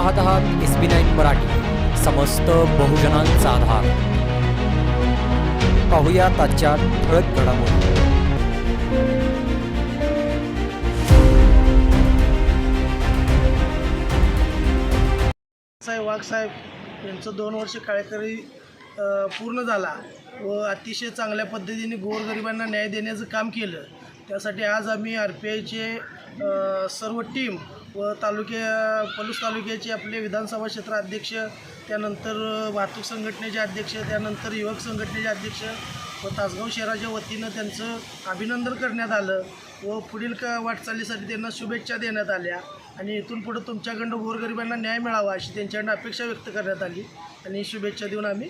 पाहत आहात एस बी नाईन मराठी. समस्त बहुजनांचा आधार. पाहूया आजच्या ठळक घडामोडी. साहेब वाघसाहेब यांचं दोन वर्ष कार्यकारी पूर्ण झाला व अतिशय चांगल्या पद्धतीने गोरगरिबांना न्याय देण्याचं काम केलं. त्यासाठी आज आम्ही आर पी आयचे सर्व टीम व तालुक्या पलूस तालुक्याचे आपले विधानसभा क्षेत्र अध्यक्ष त्यानंतर वाहतूक संघटनेचे अध्यक्ष त्यानंतर युवक संघटनेचे अध्यक्ष व तासगाव शहराच्या वतीनं त्यांचं अभिनंदन करण्यात आलं व पुढील का वाटचालीसाठी त्यांना शुभेच्छा देण्यात आल्या. आणि इथून पुढं तुमच्याकडं गोरगरिबांना न्याय मिळावा अशी त्यांच्याकडनं अपेक्षा व्यक्त करण्यात आली. आणि शुभेच्छा देऊन आम्ही